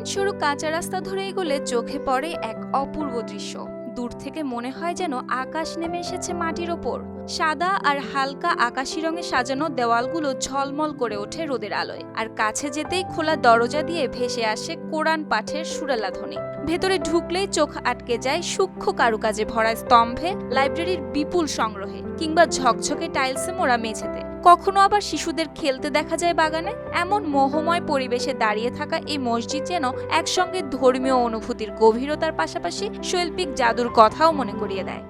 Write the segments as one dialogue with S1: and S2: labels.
S1: মসৃণ সরু কাঁচা রাস্তা ধরে এগোলে চোখে পড়ে এক অপূর্ব দৃশ্য। দূর থেকে মনে হয় যেন আকাশ নেমে এসেছে মাটির ওপর। সাদা আর হালকা আকাশি রঙে সাজানো দেওয়ালগুলো ঝলমল করে ওঠে রোদের আলোয়। আর কাছে যেতেই খোলা দরজা দিয়ে ভেসে আসে কোরআন পাঠের সুরালা ধ্বনি ভেতরে ঢুকলেই চোখ আটকে যায় সূক্ষ্ম কারুকাজে ভরা স্তম্ভে, লাইব্রেরির বিপুল সংগ্রহে, কিংবা ঝকঝকে টাইলসে মোড়া মেঝেতে। কখনো আবার শিশুদের খেলতে দেখা যায় বাগানে? এমন মোহময় পরিবেশে দাঁড়িয়ে থাকা এই মসজিদ যেন একসঙ্গে ধর্মীয় অনুভূতির গভীরতার পাশাপাশি শৈল্পিক জাদুর কথাও মনে করিয়ে দেয়।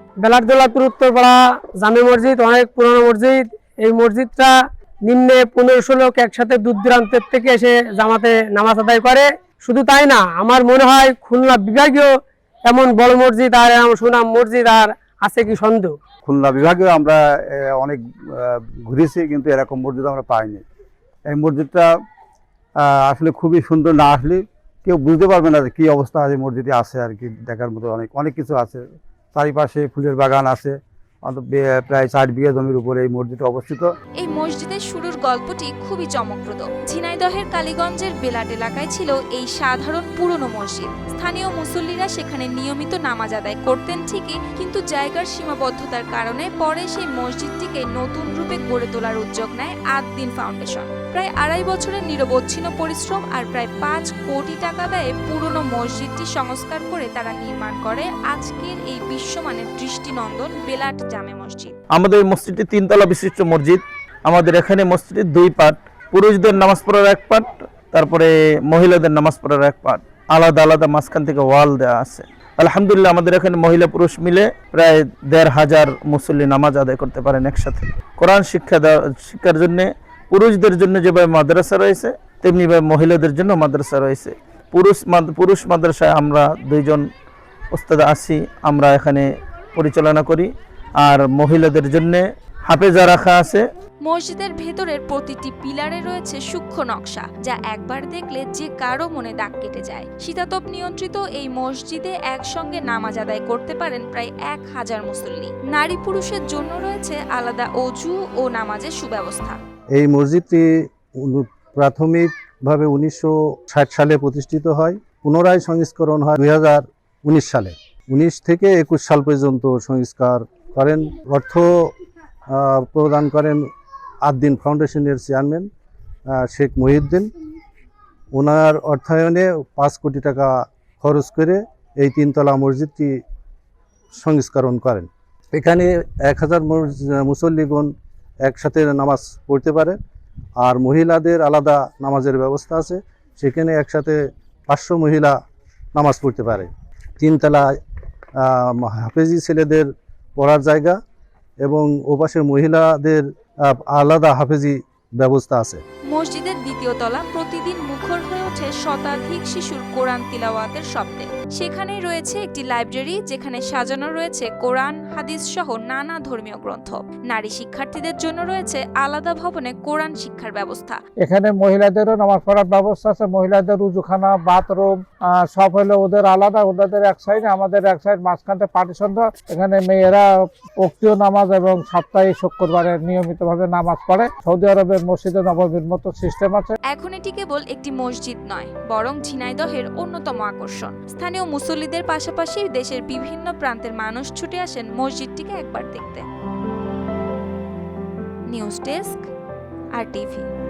S2: উত্তরপাড়া, জামে মসজিদ, অনেক পুরনো মসজিদ। এই মসজিদটা নিম্নে পনেরোশো লোক একসাথে দূর দূরান্তের থেকে এসে জামাতে নামাজ আদায় করে। শুধু তাই না, আমার মনে হয় খুলনা বিভাগীয় এমন বড় মসজিদ আর এমন সুনাম মসজিদ আর আছে কি সন্দেহ।
S3: খুলনা বিভাগেও আমরা অনেক ঘুরেছি, কিন্তু এরকম মসজিদ আমরা পাইনি। এই মসজিদটা আসলে খুবই সুন্দর না আসলে কেউ বুঝতে পারবে না যে কী অবস্থা আছে মসজিদে আছে আর কি, দেখার মতো অনেক অনেক কিছু আছে। চারিপাশে ফুলের বাগান আছে। প্রায় চার বিঘা জমির উপরে এই অবস্থিত।
S1: এই মসজিদের শুরুর গল্পটি খুবই চমকপ্রদ। ঝিনাইদহের কালীগঞ্জের বেলাট এলাকায় ছিল এই সাধারণ পুরনো মসজিদ। স্থানীয় মুসল্লিরা সেখানে নিয়মিত নামাজ আদায় করতেন ঠিকই, কিন্তু জায়গার সীমাবদ্ধতার কারণে পরে সেই মসজিদটিকে নতুন রূপে গড়ে তোলার উদ্যোগ নেয় আদদিন ফাউন্ডেশন। প্রায় আড়াই বছরের নিরবচ্ছিন্ন পরিশ্রম আর প্রায় পাঁচ কোটি টাকা ব্যয়ে পুরনো মসজিদটি সংস্কার করে তারা নির্মাণ করে। আজকের এই বিশ্বমানের দৃষ্টিনন্দন বেলাট জামে মসজিদ।
S4: আমাদের মসজিদটি তিনতলা বিশিষ্ট মসজিদ। আমাদের এখানে মসজিদের দুই পার্ট, পুরুষদের নামাজ পড়ার এক পার্ট, তারপরে মহিলাদের নামাজ পড়ার এক পার্ট। আলাদা আলাদা মাঝখান থেকে ওয়াল দেওয়া আছে। আলহামদুলিল্লাহ আমাদের এখানে মহিলা পুরুষ মিলে প্রায় দেড় হাজার মুসল্লি নামাজ আদায় করতে পারেন একসাথে। কোরআন শিক্ষা শিক্ষার জন্য পুরুষদের জন্য যেভাবে মাদ্রাসা রয়েছে, তেমনিভাবে মহিলাদের জন্য মাদ্রাসা রয়েছে। পুরুষ পুরুষ মাদ্রাসায় আমরা দুইজন ওস্তাদ আছি, আমরা এখানে পরিচালনা করি। আর মহিলাদের জন্য হাফেজা রাখা আছে।
S1: মসজিদের ভেতরের প্রতিটি পিলারে রয়েছে সূক্ষ্ম নকশা যা একবার দেখলে যে কারও মনে দাগ কেটে যায়। শীতাতপ নিয়ন্ত্রিত এই মসজিদে একসঙ্গে নামাজ আদায় করতে পারেন প্রায় এক হাজার মুসল্লি। নারী পুরুষের জন্য রয়েছে আলাদা অজু ও নামাজের সুব্যবস্থা।
S5: এই মসজিদটি প্রাথমিকভাবে উনিশশো ষাট সালে প্রতিষ্ঠিত হয় পুনরায় সংস্করণ হয় দুই হাজার উনিশ সালে। উনিশ থেকে একুশ সাল পর্যন্ত সংস্কার করেন অর্থ প্রদান করেন আদ্দিন ফাউন্ডেশনের চেয়ারম্যান শেখ মহিউদ্দিন। ওনার অর্থায়নে পাঁচ কোটি টাকা খরচ করে এই তিনতলা মসজিদটি সংস্করণ করেন। এখানে এক হাজার মুসল্লিগণ একসাথে নামাজ পড়তে পারে আর মহিলাদের আলাদা নামাজের ব্যবস্থা আছে। সেখানে একসাথে পাঁচশো মহিলা নামাজ পড়তে পারে। তিনতলায় আহ, হাফেজি ছেলেদের পড়ার জায়গা এবং ওপাশে মহিলাদের আলাদা হাফেজি ব্যবস্থা আছে।
S1: মসজিদের দ্বিতীয় তলা প্রতিদিন মুখর হয়ে ওঠে শতাধিক শিশুর কোরআন তিলাওয়াতের শব্দে। সেখানেই রয়েছে একটি লাইব্রেরি, যেখানে সাজানো রয়েছে কোরআন, হাদিস সহ নানা ধর্মীয় গ্রন্থ। নারী শিক্ষার্থীদের জন্য রয়েছে আলাদা ভবনে কোরআন শিক্ষার ব্যবস্থা।
S6: এখানে মহিলাদেরও নামাজ পড়ার ব্যবস্থা আছে। মহিলাদের রুজুখানা, বাথরুম সব হলো ওদের আলাদা। ওদের এক সাইড, আমাদের এক সাইড মাঝখানতে পার্টিশন। এখানে মেয়েরা পক্তীয় নামাজ এবং সাপ্তাহিক শুক্রবারে নিয়মিতভাবে নামাজ পড়ে। সৌদি আরবের মসজিদে নবমীর মতো সিস্টেম আছে।
S1: এখন এটি কেবল একটি মসজিদ নয়, বরং ঝিনাইদহের অন্যতম আকর্ষণ। স্থানীয় মুসল্লিদের পাশাপাশি দেশের বিভিন্ন প্রান্তের মানুষ ছুটে আসেন মসজিদটিকে একবার দেখতে। নিউজ ডেস্ক, আর টিভি।